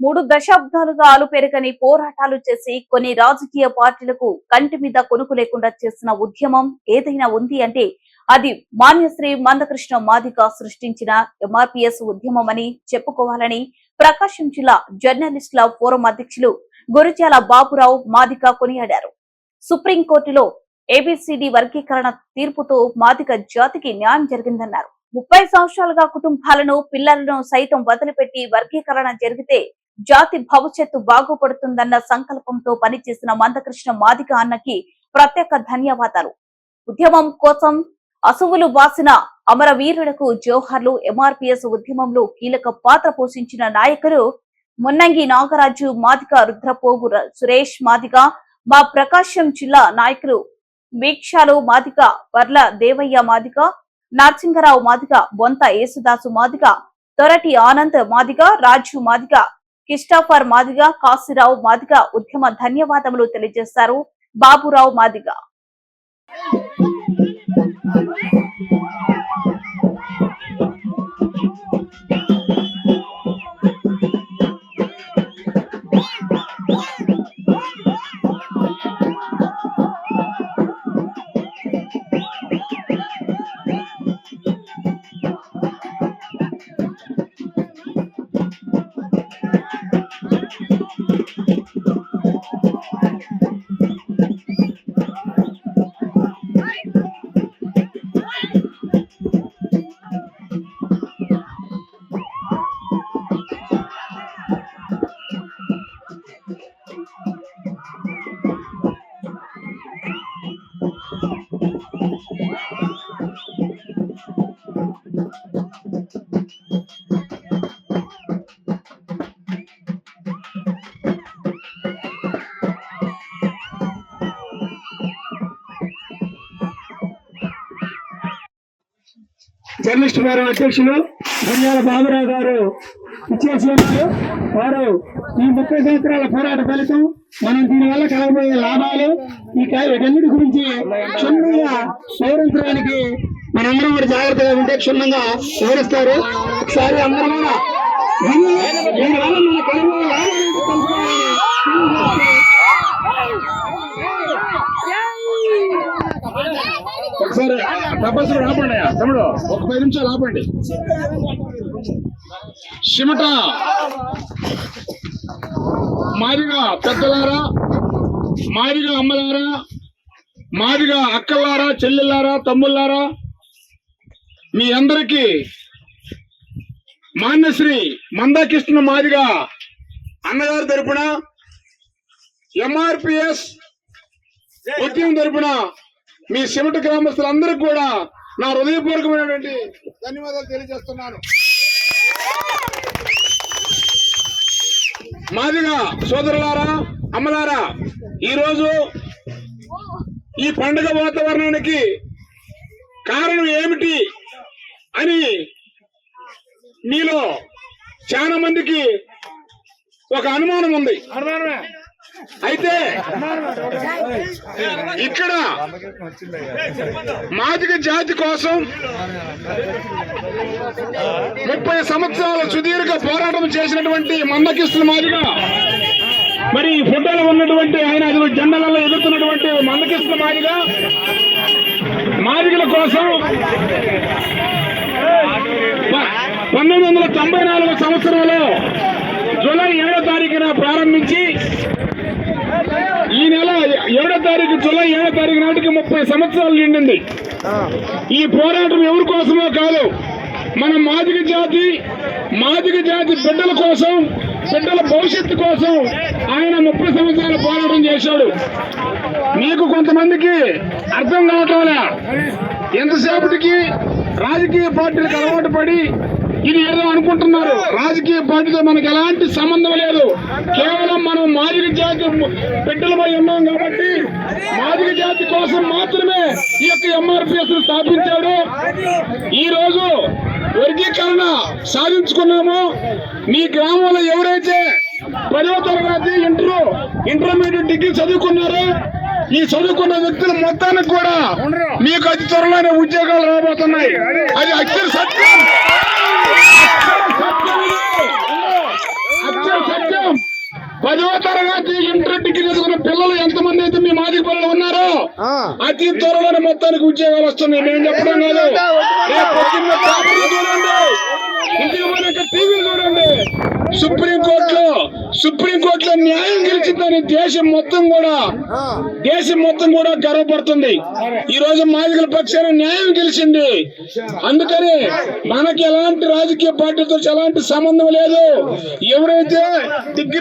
మూడు దశాబ్దాలుగా అలుపెరగని పోరాటాలు చేసి కొన్ని రాజకీయ పార్టీలకు కంటి మీద కొనుకు లేకుండా చేసిన ఉద్యమం ఏదైనా ఉంది అంటే అది మాన్యశ్రీ మందకృష్ణ మాదిక సృష్టించిన ఎంఆర్పిఎస్ ఉద్యమం అని చెప్పుకోవాలని ప్రకాశం జిల్లా జర్నలిస్టుల ఫోరం అధ్యక్షులు గురిజాల బాబురావు మాదిక కొనియాడారు. సుప్రీంకోర్టులో ఏబిసిడి వర్గీకరణ తీర్పుతో మాదిక జాతికి న్యాయం జరిగిందన్నారు. ముప్పై సంవత్సరాలుగా కుటుంబాలను పిల్లలను సైతం వదిలిపెట్టి వర్గీకరణ జరిగితే జాతి భవిష్యత్తు బాగుపడుతుందన్న సంకల్పంతో పనిచేసిన మందకృష్ణ మాదిక అన్నకి ప్రత్యేక ధన్యవాదాలు. ఉద్యమం కోసం అసువులు వాసిన అమరవీరులకు జోహర్లు ఎంఆర్పిఎస్ ఉద్యమంలో కీలక పాత్ర పోషించిన నాయకులు మున్నంగి నాగరాజు మాదిక రుద్రపోగు సురేష్ మాదిక మా ప్రకాశం జిల్లా నాయకులు వీక్షాలు మాదిక వర్ల దేవయ్య మాదిక నరసింహరావు మాదిగ బొంత యేసుదాసు మాదిక తొరటి ఆనంద్ మాదిక రాజు మాదిక కిస్టాఫర్ మాదిగ కాశీరావు మాదిగ ఉద్యమ ధన్యవాదములు తెలియజేశారు. బాబురావు మాదిగ. జర్నలిస్ట్ గారు అధ్యక్షులు ధన్యాల బాబురావు గారు ఇచ్చేసి ఉన్నారు వారు ఈ ముప్పై సంవత్సరాల పోరాట ఫలితం మనం దీనివల్ల కలగబోయే లాభాలు ఈ వీటన్నిటి గురించి క్షుణ్ణంగా వివరించడానికి మనందరం కూడా జాగ్రత్తగా ఉంటే క్షుణ్ణంగా వివరిస్తారు. ఒకసారి అందరం కూడా దీనివల్ల మన కలగబోయే ఒకసారి తపస్సు ఆపండి తమ్ముడు. ఒక పది నిమిషాలు ఆపండి. సిమట మాదిగా పెద్దలారా మాదిగా అమ్మలారా మాదిగా అక్కలారా చెల్లెల్లారా తమ్ముళ్ళారా మీ అందరికీ మాన్యశ్రీ మందాకృష్ణ మాదిగా అన్నగారు తరపున ఎంఆర్పిఎస్ ఉద్యమం తరపున మీ సిమట గ్రామస్తులందరికీ కూడా నా హృదయపూర్వకమైనటువంటి ధన్యవాదాలు తెలియజేస్తున్నాను. మాదిగా సోదరులారా అమ్మలారా ఈరోజు ఈ పండుగ వాతావరణానికి కారణం ఏమిటి అని మీలో చాలా మందికి ఒక అనుమానం ఉంది. అయితే ఇక్కడ మాదిగ జాతి కోసం ముప్పై సంవత్సరాల సుదీర్ఘ పోరాటం చేసినటువంటి మందకిస్తుల మాదిగా మరి ఈ ఫోటోలో ఉన్నటువంటి ఆయన అది జెండలలో ఎదుర్కొన్నటువంటి మందకిస్తుల మాదిగ మాదిగల కోసం పంతొమ్మిది వందల తొంభై నాలుగు సంవత్సరంలో జూలై ఏడో తారీఖున ప్రారంభించి తారీఖు జూలై ఏడో తారీఖు నాటికి ముప్పై సంవత్సరాలు నిండింది. ఈ పోరాటం ఎవరి కోసమో కాదు మన మాదిక జాతి మాదిక జాతి బిడ్డల కోసం బిడ్డల భవిష్యత్తు కోసం ఆయన ముప్పై సంవత్సరాలు పోరాటం చేశాడు. మీకు కొంతమందికి అర్థం కావటంలా ఎంతసేపటికి రాజకీయ పార్టీలకు అలవాటు పడి ఇది ఏదో అనుకుంటున్నారు. రాజకీయ పార్టీతో మనకు ఎలాంటి సంబంధం లేదు. కేవలం మనం మాదిరి జాతి బిడ్డలమై ఉన్నాం కాబట్టి మాదిరి జాతి కోసం మాత్రమే ఈ యొక్క ఎంఆర్పిఎస్ స్థాపించాడు. ఈ రోజు వర్గీకరణ సాధించుకున్నాము. మీ గ్రామంలో ఎవరైతే పదవ తరగతి ఇంటర్ ఇంటర్మీడియట్ డిగ్రీ చదువుకున్నారో ఈ చదువుకున్న వ్యక్తుల మొత్తానికి కూడా మీకు అతి త్వరలోనే ఉద్యోగాలు రాబోతున్నాయి. అది. అక్షర సత్యం పదవ తరగతి ఇంటర్ డిగ్రీ చదువుకున్న పిల్లలు ఎంతమంది అయితే మీ మాదిక పిల్లలు ఉన్నారో అతి త్వరలోనే మొత్తానికి ఉద్యోగాలు వస్తున్నాయి. మేము చెప్పడం కాదు. చూడండి టీవీలు చూడండి. సుప్రీం కోర్టులో సుప్రీం కోర్టులో న్యాయం గెలిచిందని దేశం మొత్తం కూడా దేశం మొత్తం కూడా గర్వపడుతుంది. ఈ రోజు మాదిగల పక్షాన న్యాయం గెలిచింది. అందుకని మనకి ఎలాంటి రాజకీయ పార్టీతో ఎలాంటి సంబంధం లేదు. ఎవరైతే డిగ్రీ